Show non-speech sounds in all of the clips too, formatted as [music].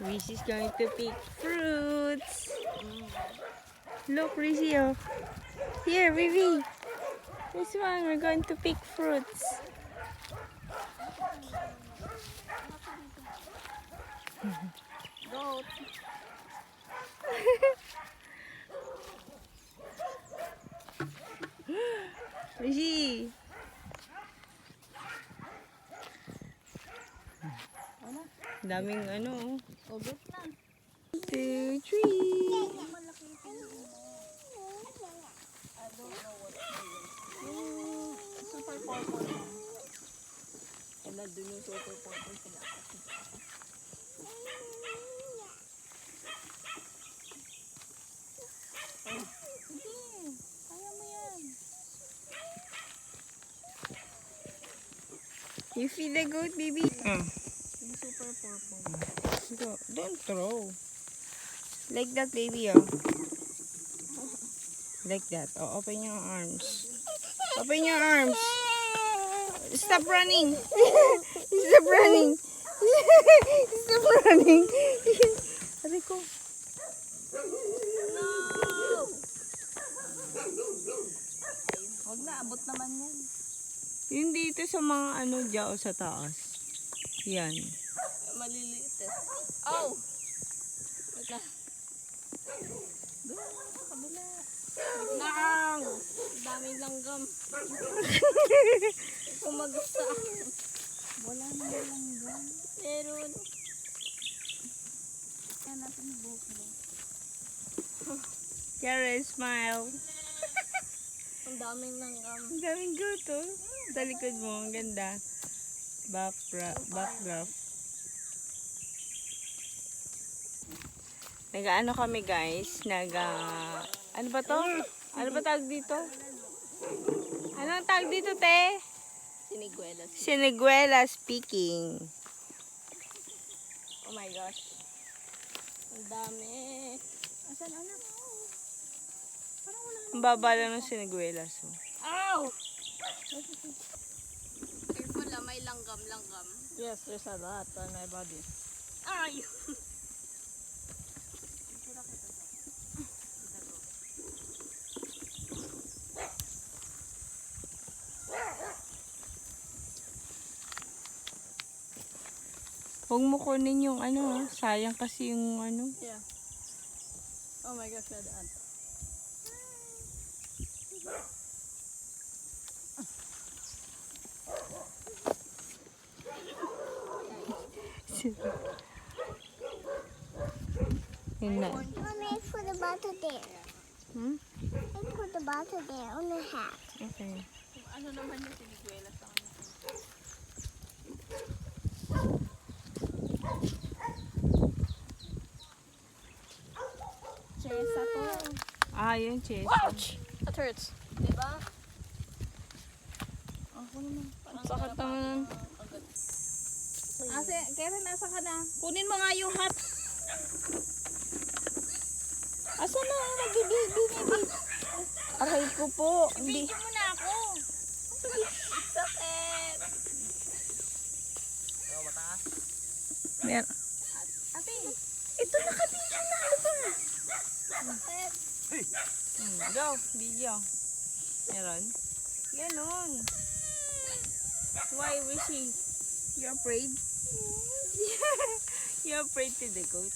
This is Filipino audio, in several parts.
Reese's going to pick fruits. Look, Reese. Here, Vivi. This one, we're going to pick fruits. [laughs] Goat. Ano? Daming ano, oh. Ugot na. One, two, three. Super purple lang. Eh, nandun yung super purple. Oh, yan. You feed the goat, baby. Yung super purple. go. Don't throw. Like that, baby, oh. Like that. Oh, open your arms. Open your arms. Stop running. [laughs] Stop running. [laughs] Stop running. [laughs] Aray ko. Huwag na, abot naman yan. Yun dito sa mga ano dyan sa taas. Yan. Maliliit eh. Oh! Wait na. Doon, sa kabila. Lang! Daming langgam. [laughs] Kumagat sa akin. Wala na langgam. Meron. Kaya natin yung buhok mo. Karen, [laughs] smile. [laughs] Ang daming langgam. Ang daming goat, oh. Sa likod mo, ang ganda. Backdrop. Backdrop. Nag-ano kami guys, nag ah, ano ba to? Ano ba tawag dito? Ano ang tawag dito, te? Siniguelas. Siniguela speaking. Oh my gosh. Ang dami. Asan anak? Parang wala Ang baba lang ng siniguelas. Oh. Ow! Careful ah, may langgam, langgam. Yes, there's a lot on my body. Ay! [laughs] Huwag mo kunin yung ano, sayang kasi yung ano. Yeah. Oh my gosh, ant. [laughs] Yun na. Mommy, I put the bottle there. Hmm? I put the bottle there on the hat. Okay. Ano naman yung siniguelas sa kanya? Chesa to. Ah, yun, Chess. Ouch! That hurts. Diba? Ako naman. Parang sakit naman. Agad. Ase, Karen, nasa ka na? Kunin mo nga yung hat. Asa na? Nagbibi-bibi. Aray ko po. Hindi. Video mo na ako. Sakit. Mer Ate. Ito nakabidyo na. Ano ba? Hmm, go, video. Meron? Ganon. Why, Wishy? You afraid? [laughs] you afraid to the goat?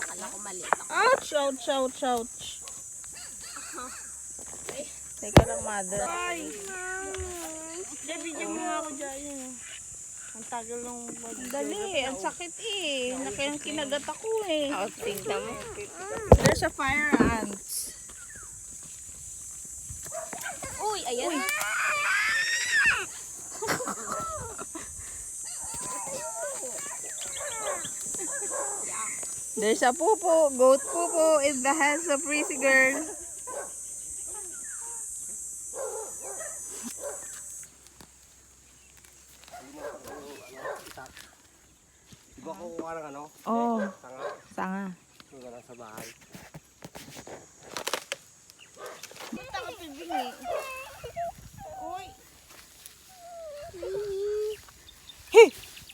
Akala ko mali. Ouch! Ouch! Ouch! Ouch! Teka lang, mother. Ay! Video mo ako dyan. Ang tagal ng mag Dali, ang sakit eh. Nakayang kinagat ako eh. Oh, tingnan mo. There's a fire ants. Uy, ayan. [laughs] There's a pupo, goat pupo in the hands of Prissy girl. Di ba kukuha ng ano? Oh, Tanga. sanga. Yung lang sa bahay.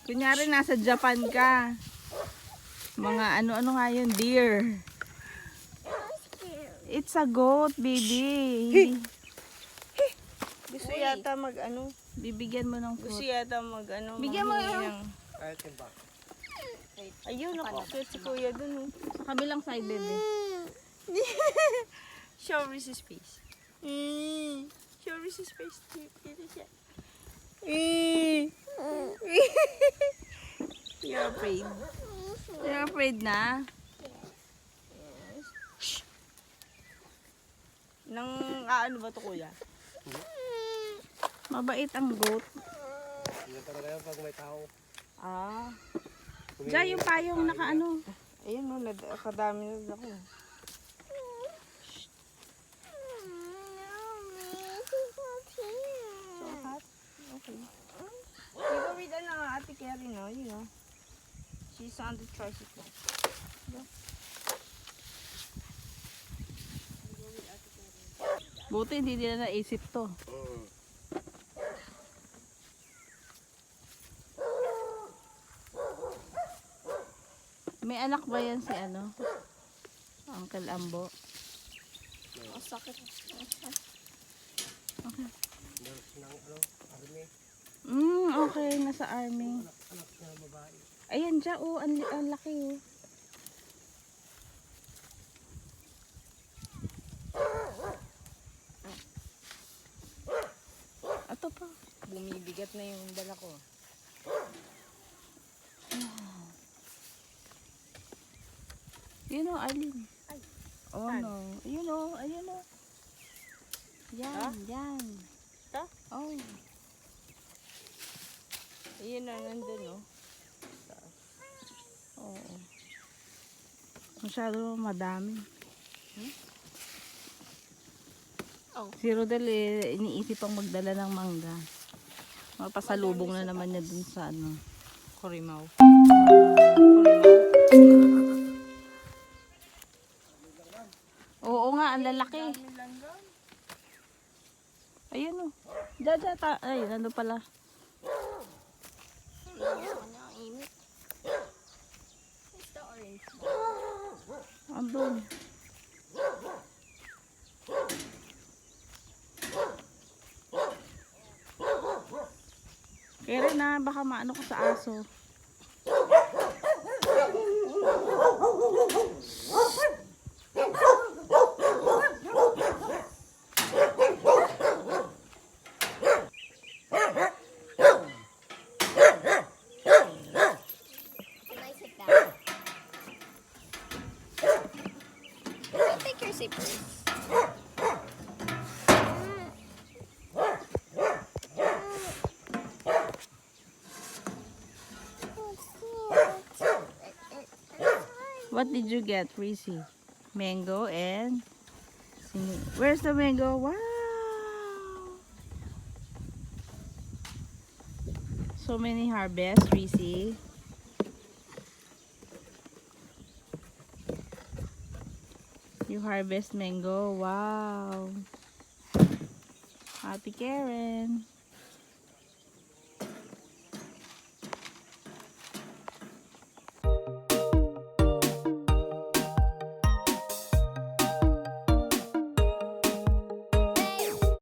Kunyari nasa Japan ka. Mga ano-ano nga yun, deer. It's a goat, baby. Gusto yata mag ano. Bibigyan mo ng Gusto fruit. yata mag ano. Bigyan mo manghingi ng- ng- Kahit yung ba? Ayun, nakakit si kuya dun. oh. Sa kabilang side, baby. [laughs] Show Reese's face. Mm. Show Reese's face. Dito siya. Eh. [laughs] You're afraid. You're afraid na? Nang ah, ano ba to kuya? Mabait ang goat. Hindi talaga yan pag may tao. Ah. Diyan yung payong naka ano. Ayun no, nakadami na ako. So hot. Okay. Go with ano, Ate Kerry, no? You know. She's on the tricycle. Buti hindi nila naisip to. Anak ba yan si ano? Uncle Ambo. Ang sakit. Army. Mm, okay. Nasa army. Ayan dyan, oh. Ang, ang laki, oh. Ito pa. Bumibigat na yung dala ko. Yun, oh, Arlene. Oh, saan? no. Ayun, oh. Ayun, oh. Yan, Ha? yan. Ito? Oh. Ayun na, nandun, no? Oo. Masyado madami. Oh. Si Rodel eh, iniisip pang magdala ng mangga. Mapasalubong na naman niya dun sa ano. Kurimaw. Oo ang lalaki. Ayun o. Diyan, diyan. Ta- ay, nandun pala. Andun. Kaya na, baka maano ko sa aso. Seat, please. What did you get, Reese? Mango and... Where's the mango? Wow! So many harvests, Reese. Harvest mango. Wow! Happy Karen.